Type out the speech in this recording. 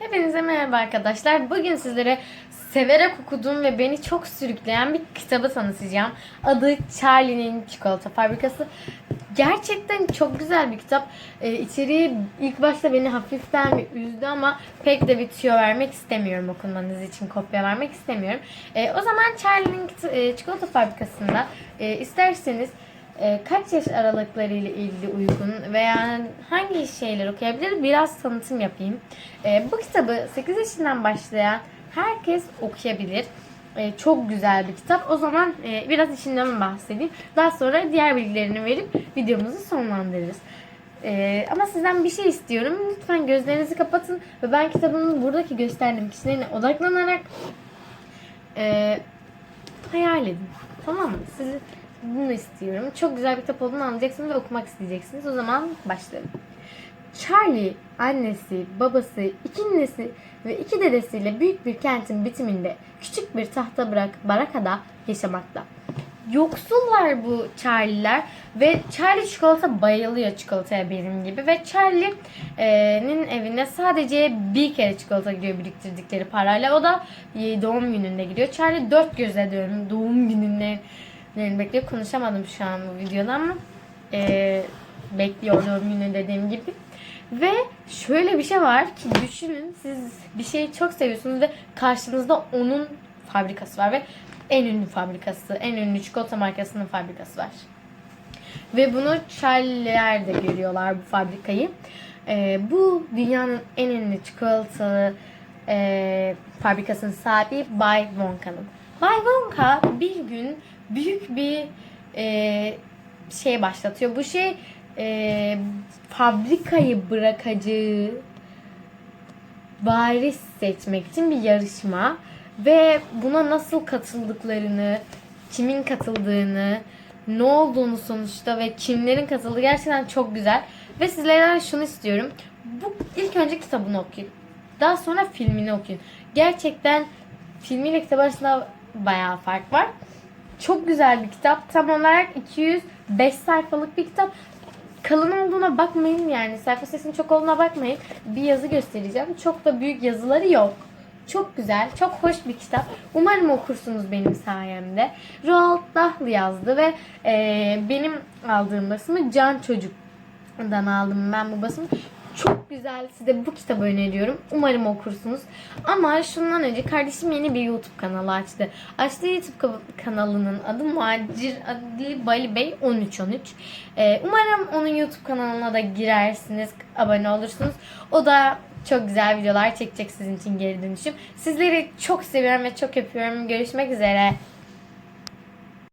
Hepinize merhaba arkadaşlar. Bugün sizlere severek okuduğum ve beni çok sürükleyen bir kitabı tanıtacağım. Adı Charlie'nin Çikolata Fabrikası. Gerçekten çok güzel bir kitap. Ee, içeriği ilk başta beni hafiften bir üzdü ama pek de bir tüyo vermek istemiyorum okunmanız için kopya vermek istemiyorum. Ee, o zaman Charlie'nin e, Çikolata Fabrikası'nda e, isterseniz e, kaç yaş aralıkları ile ilgili uygun veya hangi şeyler okuyabilir biraz tanıtım yapayım. E, bu kitabı 8 yaşından başlayan herkes okuyabilir. E, çok güzel bir kitap. O zaman e, biraz içinden bahsedeyim. Daha sonra diğer bilgilerini verip videomuzu sonlandırırız. Ama sizden bir şey istiyorum. Lütfen gözlerinizi kapatın ve ben kitabın buradaki gösterdiğim kişilerine odaklanarak e, hayal edin. Tamam mı? Sizi bunu istiyorum. Çok güzel bir kitap olduğunu anlayacaksınız ve okumak isteyeceksiniz. O zaman başlayalım. Charlie, annesi, babası, iki ninesi ve iki dedesiyle büyük bir kentin bitiminde küçük bir tahta bırak barakada yaşamakta. Yoksullar bu Charlie'ler ve Charlie çikolata bayılıyor çikolataya benim gibi ve Charlie'nin evine sadece bir kere çikolata gidiyor biriktirdikleri parayla. O da e, doğum gününde gidiyor. Charlie dört gözle diyorum doğum gününde bekliyor. Konuşamadım şu an bu videoda ama e, bekliyor doğum günü dediğim gibi. Ve şöyle bir şey var ki düşünün siz bir şeyi çok seviyorsunuz ve karşınızda onun fabrikası var ve en ünlü fabrikası, en ünlü çikolata markasının fabrikası var. Ve bunu Charlie'ler de görüyorlar bu fabrikayı. Ee, bu dünyanın en ünlü çikolata e, fabrikasının sahibi Bay Wonka'nın. Bay Wonka bir gün büyük bir e, şey başlatıyor. Bu şey e, fabrikayı bırakacağı varis seçmek için bir yarışma ve buna nasıl katıldıklarını, kimin katıldığını, ne olduğunu sonuçta ve kimlerin katıldığı gerçekten çok güzel. Ve sizlerden şunu istiyorum. Bu ilk önce kitabını okuyun. Daha sonra filmini okuyun. Gerçekten filmiyle kitap arasında bayağı fark var. Çok güzel bir kitap. Tam olarak 205 sayfalık bir kitap. Kalın olduğuna bakmayın yani. Sayfa sayısının çok olduğuna bakmayın. Bir yazı göstereceğim. Çok da büyük yazıları yok. Çok güzel, çok hoş bir kitap. Umarım okursunuz benim sayemde. Roald Dahl yazdı ve e, benim aldığım basımı Can Çocuk'dan aldım ben bu basımı. Çok güzel. Size bu kitabı öneriyorum. Umarım okursunuz. Ama şundan önce kardeşim yeni bir YouTube kanalı açtı. Açtığı YouTube ka- kanalının adı Muacir Adli Bali Bey 1313. Ee, umarım onun YouTube kanalına da girersiniz, abone olursunuz. O da çok güzel videolar çekecek sizin için geri dönüşüm. Sizleri çok seviyorum ve çok öpüyorum. Görüşmek üzere.